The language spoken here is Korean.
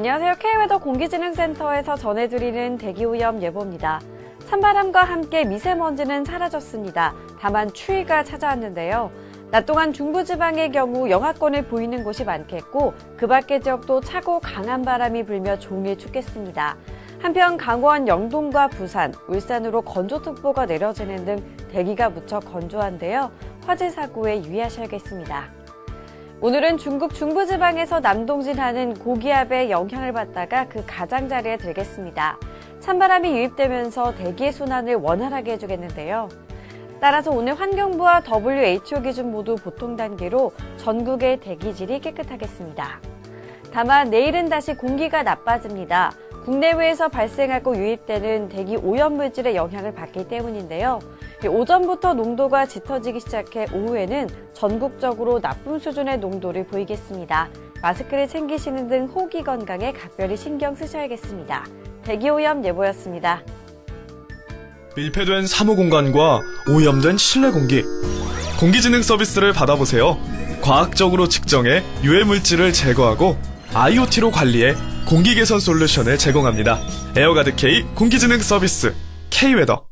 안녕하세요. K웨더 공기진흥센터에서 전해드리는 대기오염 예보입니다. 찬바람과 함께 미세먼지는 사라졌습니다. 다만 추위가 찾아왔는데요. 낮 동안 중부지방의 경우 영하권을 보이는 곳이 많겠고 그 밖의 지역도 차고 강한 바람이 불며 종일 춥겠습니다. 한편 강원 영동과 부산, 울산으로 건조특보가 내려지는 등 대기가 무척 건조한데요. 화재 사고에 유의하셔야겠습니다. 오늘은 중국 중부지방에서 남동진하는 고기압의 영향을 받다가 그 가장자리에 들겠습니다. 찬바람이 유입되면서 대기의 순환을 원활하게 해주겠는데요. 따라서 오늘 환경부와 WHO 기준 모두 보통 단계로 전국의 대기질이 깨끗하겠습니다. 다만 내일은 다시 공기가 나빠집니다. 국내외에서 발생하고 유입되는 대기 오염물질의 영향을 받기 때문인데요. 오전부터 농도가 짙어지기 시작해 오후에는 전국적으로 나쁨 수준의 농도를 보이겠습니다. 마스크를 챙기시는 등 호기 건강에 각별히 신경 쓰셔야겠습니다. 대기오염 예보였습니다. 밀폐된 사무 공간과 오염된 실내 공기. 공기진흥 서비스를 받아보세요. 과학적으로 측정해 유해 물질을 제거하고 IoT로 관리해 공기 개선 솔루션을 제공합니다. 에어가드 K 공기진흥 서비스 K웨더